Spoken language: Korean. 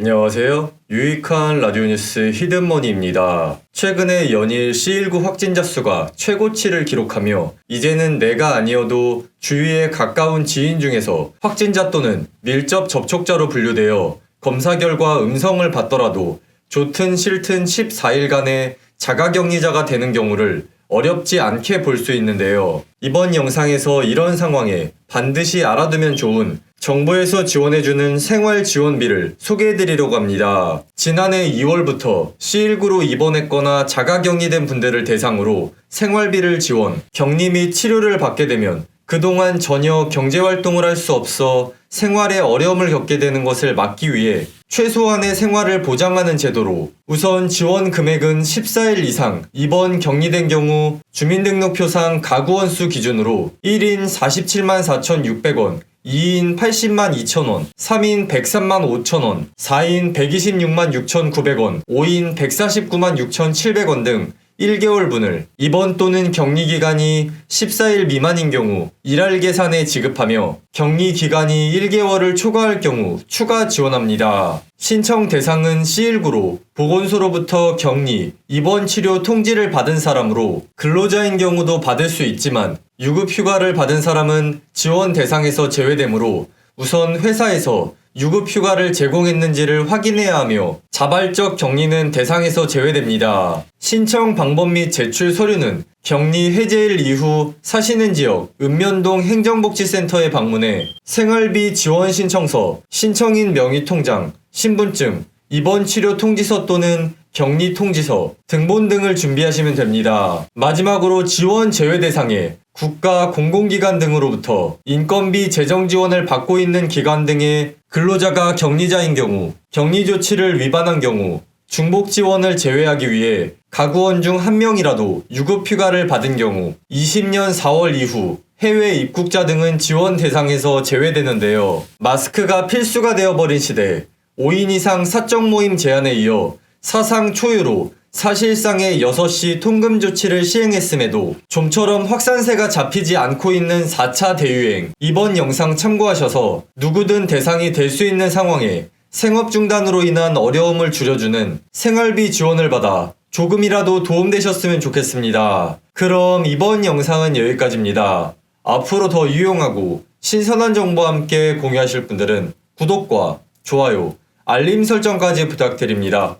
안녕하세요. 유익한 라디오 뉴스 히든머니입니다. 최근에 연일 C19 확진자 수가 최고치를 기록하며 이제는 내가 아니어도 주위에 가까운 지인 중에서 확진자 또는 밀접 접촉자로 분류되어 검사 결과 음성을 받더라도 좋든 싫든 14일간의 자가격리자가 되는 경우를 어렵지 않게 볼 수 있는데요. 이번 영상에서 이런 상황에 반드시 알아두면 좋은 정부에서 지원해주는 생활 지원비를 소개해드리려고 합니다. 지난해 2월부터 C19로 입원했거나 자가격리된 분들을 대상으로 생활비를 지원, 격리 및 치료를 받게 되면 그동안 전혀 경제활동을 할 수 없어 생활에 어려움을 겪게 되는 것을 막기 위해 최소한의 생활을 보장하는 제도로 우선 지원 금액은 14일 이상 입원 격리된 경우 주민등록표상 가구원 수 기준으로 1인 47만 4,600원, 2인 80만 2천원, 3인 103만 5천원, 4인 126만 6,900원, 5인 149만 6,700원 등 1개월분을 입원 또는 격리 기간이 14일 미만인 경우 일할 계산에 지급하며 격리 기간이 1개월을 초과할 경우 추가 지원합니다. 신청 대상은 C19로 보건소로부터 격리, 입원 치료 통지를 받은 사람으로 근로자인 경우도 받을 수 있지만 유급 휴가를 받은 사람은 지원 대상에서 제외되므로 우선 회사에서 유급 휴가를 제공했는지를 확인해야 하며 자발적 격리는 대상에서 제외됩니다. 신청 방법 및 제출 서류는 격리 해제일 이후 사시는 지역 읍면동 행정복지센터에 방문해 생활비 지원 신청서, 신청인 명의 통장, 신분증, 입원 치료 통지서 또는 격리 통지서, 등본 등을 준비하시면 됩니다. 마지막으로 지원 제외 대상에 국가 공공기관 등으로부터 인건비 재정 지원을 받고 있는 기관 등의 근로자가 격리자인 경우, 격리 조치를 위반한 경우, 중복 지원을 제외하기 위해 가구원 중 한 명이라도 유급 휴가를 받은 경우 20년 4월 이후 해외 입국자 등은 지원 대상에서 제외되는데요. 마스크가 필수가 되어버린 시대 5인 이상 사적 모임 제한에 이어 사상 초유로 사실상의 6시 통금 조치를 시행했음에도 좀처럼 확산세가 잡히지 않고 있는 4차 대유행 이번 영상 참고하셔서 누구든 대상이 될 수 있는 상황에 생업 중단으로 인한 어려움을 줄여주는 생활비 지원을 받아 조금이라도 도움되셨으면 좋겠습니다. 그럼 이번 영상은 여기까지입니다. 앞으로 더 유용하고 신선한 정보와 함께 공유하실 분들은 구독과 좋아요, 알림 설정까지 부탁드립니다.